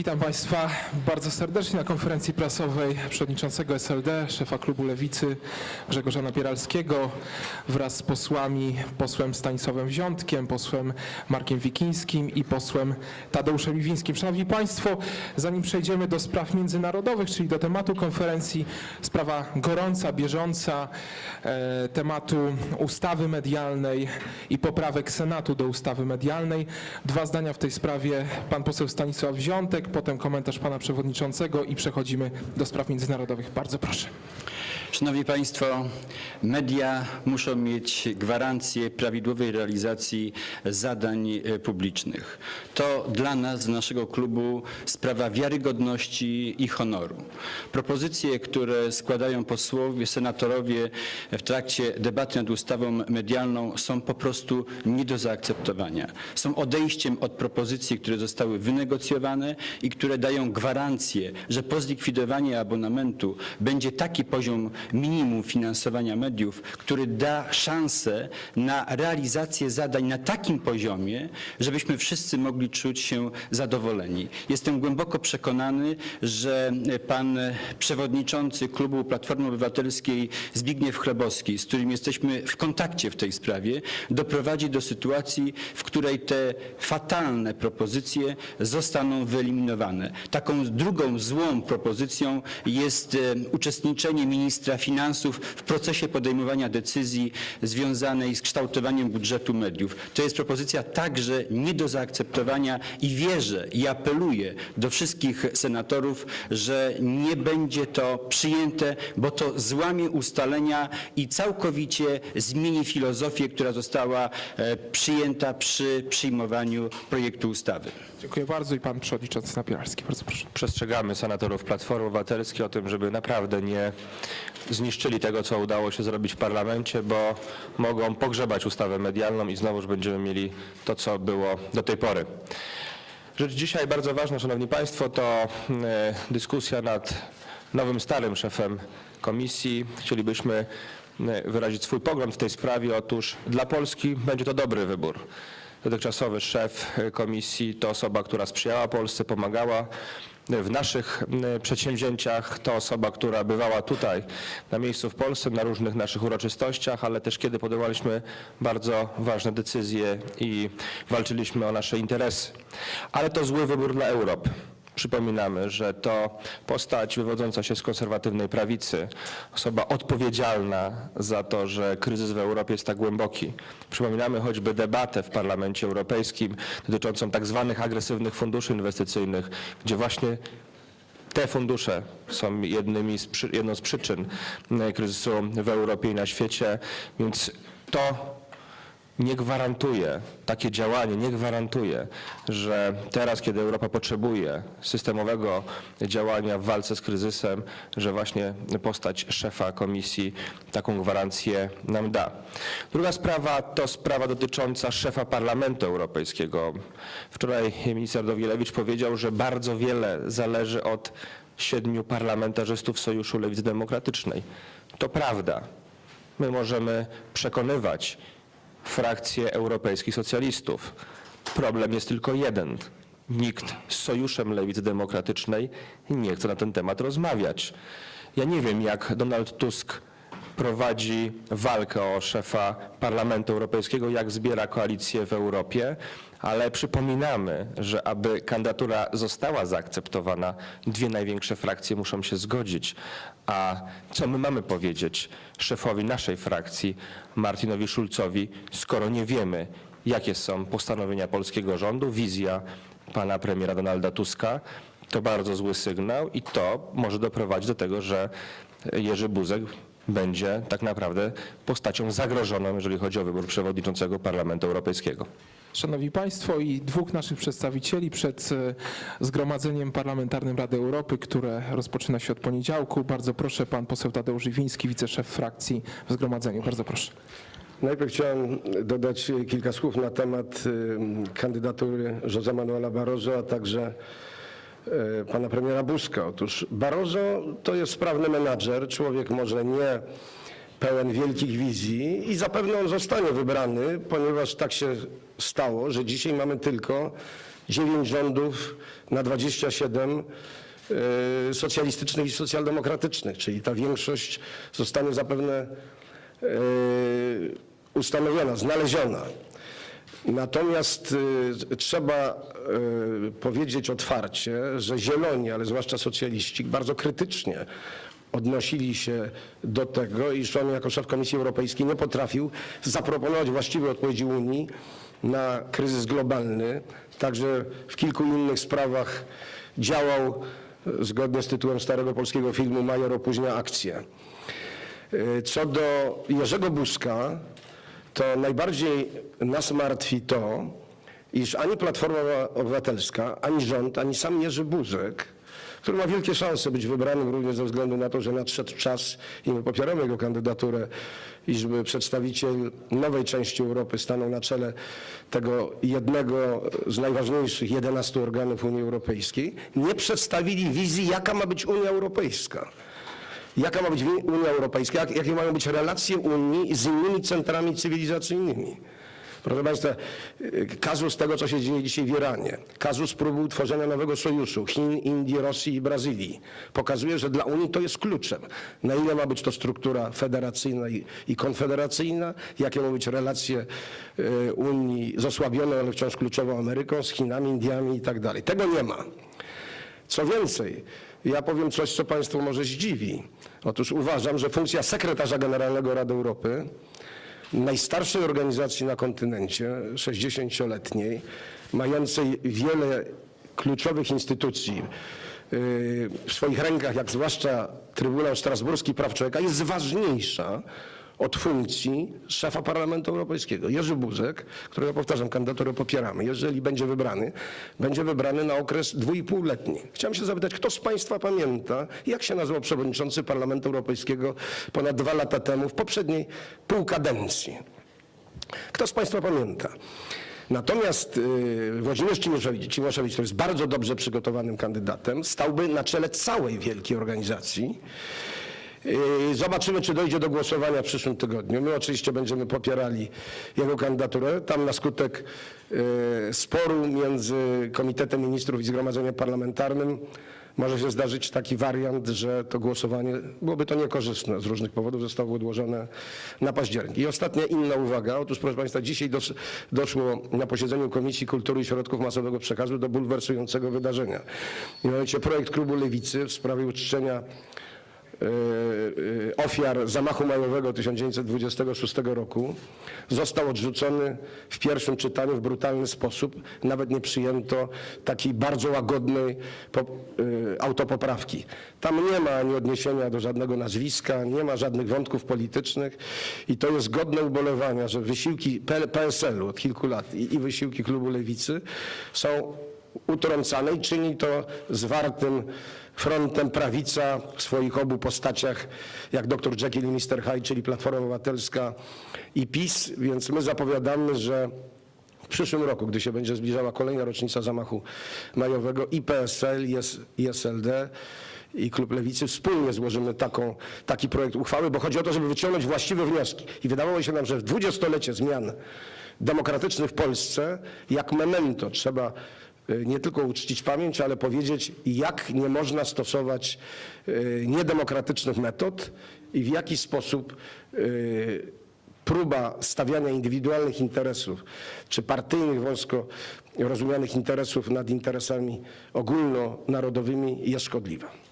Witam Państwa bardzo serdecznie na konferencji prasowej przewodniczącego SLD, szefa klubu Lewicy Grzegorza Napieralskiego wraz z posłami, posłem Stanisławem Wziątkiem, posłem Markiem Wikińskim i posłem Tadeuszem Iwińskim. Szanowni Państwo, zanim przejdziemy do spraw międzynarodowych, czyli do tematu konferencji, sprawa gorąca, bieżąca, e, tematu ustawy medialnej i poprawek Senatu do ustawy medialnej. Dwa zdania w tej sprawie. Pan poseł Stanisław Wziątek, potem komentarz pana przewodniczącego i przechodzimy do spraw międzynarodowych. Bardzo proszę. Szanowni Państwo, media muszą mieć gwarancję prawidłowej realizacji zadań e, publicznych. To dla nas, z naszego klubu, sprawa wiarygodności i honoru. Propozycje, które składają posłowie, senatorowie w trakcie debaty nad ustawą medialną są po prostu nie do zaakceptowania. Są odejściem od propozycji, które zostały wynegocjowane i które dają gwarancję, że po zlikwidowaniu abonamentu będzie taki poziom minimum finansowania mediów, który da szansę na realizację zadań na takim poziomie, żebyśmy wszyscy mogli czuć się zadowoleni. Jestem głęboko przekonany, że pan przewodniczący klubu Platformy Obywatelskiej Zbigniew Chlebowski, z którym jesteśmy w kontakcie w tej sprawie, doprowadzi do sytuacji, w której te fatalne propozycje zostaną wyeliminowane. Taką drugą złą propozycją jest e, uczestniczenie ministra finansów w procesie podejmowania decyzji związanej z kształtowaniem budżetu mediów. To jest propozycja także nie do zaakceptowania i wierzę i apeluję do wszystkich senatorów, że nie będzie to przyjęte, bo to złamie ustalenia i całkowicie zmieni filozofię, która została e, przyjęta przy przyjmowaniu projektu ustawy. Dziękuję bardzo i pan przewodniczący Napieralski. Bardzo proszę. Przestrzegamy senatorów Platformy Obywatelskiej o tym, żeby naprawdę nie zniszczyli tego, co udało się zrobić w parlamencie, bo mogą pogrzebać ustawę medialną i znowuż będziemy mieli to, co było do tej pory. Rzecz dzisiaj bardzo ważna, Szanowni Państwo, to e, dyskusja nad nowym, starym szefem komisji. Chcielibyśmy e, wyrazić swój pogląd w tej sprawie. Otóż dla Polski będzie to dobry wybór. Dotychczasowy szef e, komisji to osoba, która sprzyjała Polsce, pomagała w naszych e, przedsięwzięciach. To osoba, która bywała tutaj na miejscu w Polsce, na różnych naszych uroczystościach, ale też kiedy podejmowaliśmy bardzo ważne decyzje i walczyliśmy o nasze interesy. Ale to zły wybór dla Europy. Przypominamy, że to postać wywodząca się z konserwatywnej prawicy, osoba odpowiedzialna za to, że kryzys w Europie jest tak głęboki. Przypominamy choćby debatę w Parlamencie Europejskim dotyczącą tak zwanych agresywnych funduszy inwestycyjnych, gdzie właśnie te fundusze są jednymi z, jedną z przyczyn kryzysu w Europie i na świecie, więc to nie gwarantuje, takie działanie nie gwarantuje, że teraz, kiedy Europa potrzebuje systemowego działania w walce z kryzysem, że właśnie postać szefa komisji taką gwarancję nam da. Druga sprawa to sprawa dotycząca szefa Parlamentu Europejskiego. Wczoraj minister Dowilewicz powiedział, że bardzo wiele zależy od siedmiu parlamentarzystów Sojuszu Lewicy Demokratycznej. To prawda. My możemy przekonywać frakcję europejskich socjalistów. Problem jest tylko jeden. Nikt z Sojuszem Lewicy Demokratycznej nie chce na ten temat rozmawiać. Ja nie wiem, jak Donald Tusk prowadzi walkę o szefa Parlamentu Europejskiego, jak zbiera koalicję w Europie, ale przypominamy, że aby kandydatura została zaakceptowana, dwie największe frakcje muszą się zgodzić. A co my mamy powiedzieć szefowi naszej frakcji, Martinowi Schulzowi, skoro nie wiemy, jakie są postanowienia polskiego rządu, wizja pana premiera Donalda Tuska, to bardzo zły sygnał i to może doprowadzić do tego, że Jerzy Buzek będzie tak naprawdę postacią zagrożoną, jeżeli chodzi o wybór przewodniczącego Parlamentu Europejskiego. Szanowni Państwo i dwóch naszych przedstawicieli przed e, Zgromadzeniem Parlamentarnym Rady Europy, które rozpoczyna się od poniedziałku. Bardzo proszę, pan poseł Tadeusz Iwiński, wiceszef frakcji w Zgromadzeniu. Bardzo proszę. Najpierw chciałem dodać kilka słów na temat y, kandydatury José Manuela Barroso, a także pana premiera Buzka. Otóż Barroso to jest sprawny menadżer, człowiek może nie pełen wielkich wizji i zapewne on zostanie wybrany, ponieważ tak się stało, że dzisiaj mamy tylko 9 rządów na 27 e, socjalistycznych i socjaldemokratycznych, czyli ta większość zostanie zapewne e, ustanowiona, znaleziona. Natomiast y, trzeba y, powiedzieć otwarcie, że zieloni, ale zwłaszcza socjaliści, bardzo krytycznie odnosili się do tego, iż on jako szef Komisji Europejskiej nie potrafił zaproponować właściwej odpowiedzi Unii na kryzys globalny. Także w kilku innych sprawach działał y, zgodnie z tytułem starego polskiego filmu Major opóźnia akcję. Y, Co do Jerzego Buzka, to najbardziej nas martwi to, iż ani Platforma Obywatelska, ani rząd, ani sam Jerzy Buzek, który ma wielkie szanse być wybranym również ze względu na to, że nadszedł czas i my popieramy jego kandydaturę, iżby przedstawiciel nowej części Europy stanął na czele tego jednego z najważniejszych 11 organów Unii Europejskiej, nie przedstawili wizji, jaka ma być Unia Europejska. Jaka ma być Unia Europejska? Jak, jakie mają być relacje Unii z innymi centrami cywilizacyjnymi? Proszę Państwa, y, kazus tego, co się dzieje dzisiaj w Iranie, kazus próby utworzenia nowego sojuszu Chin, Indii, Rosji i Brazylii pokazuje, że dla Unii to jest kluczem. Na ile ma być to struktura federacyjna i, i konfederacyjna, jakie mają być relacje y, Unii z osłabioną, ale wciąż kluczową Ameryką, z Chinami, Indiami i tak dalej. Tego nie ma. Co więcej, ja powiem coś, co Państwu może zdziwi. Otóż uważam, że funkcja sekretarza generalnego Rady Europy, najstarszej organizacji na kontynencie, 60-letniej, mającej wiele kluczowych instytucji yy, w swoich rękach, jak zwłaszcza Trybunał Strasburski Praw Człowieka, jest ważniejsza od funkcji szefa Parlamentu Europejskiego. Jerzy Buzek, którego powtarzam, kandydaturę popieramy, jeżeli będzie wybrany, będzie wybrany na okres dwójpółletni. Chciałem się zapytać, kto z Państwa pamięta, jak się nazywał przewodniczący Parlamentu Europejskiego ponad dwa lata temu, w poprzedniej półkadencji? Kto z Państwa pamięta? Natomiast y, Włodzimierz Cimoszewicz, Cimoszewicz, to jest bardzo dobrze przygotowanym kandydatem, stałby na czele całej wielkiej organizacji. Y, Zobaczymy, czy dojdzie do głosowania w przyszłym tygodniu. My oczywiście będziemy popierali jego kandydaturę. Tam na skutek y, sporu między Komitetem Ministrów i Zgromadzeniem Parlamentarnym może się zdarzyć taki wariant, że to głosowanie byłoby to niekorzystne z różnych powodów, zostało odłożone na październik. I ostatnia inna uwaga. Otóż, proszę Państwa, dzisiaj dos, doszło na posiedzeniu Komisji Kultury i Środków Masowego Przekazu do bulwersującego wydarzenia. Mianowicie projekt klubu Lewicy w sprawie uczczenia ofiar zamachu majowego 1926 roku został odrzucony w pierwszym czytaniu w brutalny sposób. Nawet nie przyjęto takiej bardzo łagodnej e, autopoprawki. Tam nie ma ani odniesienia do żadnego nazwiska, nie ma żadnych wątków politycznych i to jest godne ubolewania, że wysiłki PSL-u od kilku lat i wysiłki klubu Lewicy są utrącane i czyni to zwartym frontem prawica w swoich obu postaciach, jak dr Jekyll i Mr. Hyde, czyli Platforma Obywatelska i PiS, więc my zapowiadamy, że w przyszłym roku, gdy się będzie zbliżała kolejna rocznica zamachu majowego i PSL, i SLD i Klub Lewicy wspólnie złożymy taką, taki projekt uchwały, bo chodzi o to, żeby wyciągnąć właściwe wnioski. I wydawało się nam, że w dwudziestolecie zmian demokratycznych w Polsce, jak memento trzeba nie tylko uczcić pamięć, ale powiedzieć, jak nie można stosować y, niedemokratycznych metod i w jaki sposób y, próba stawiania indywidualnych interesów czy partyjnych wąsko rozumianych interesów nad interesami ogólnonarodowymi jest szkodliwa.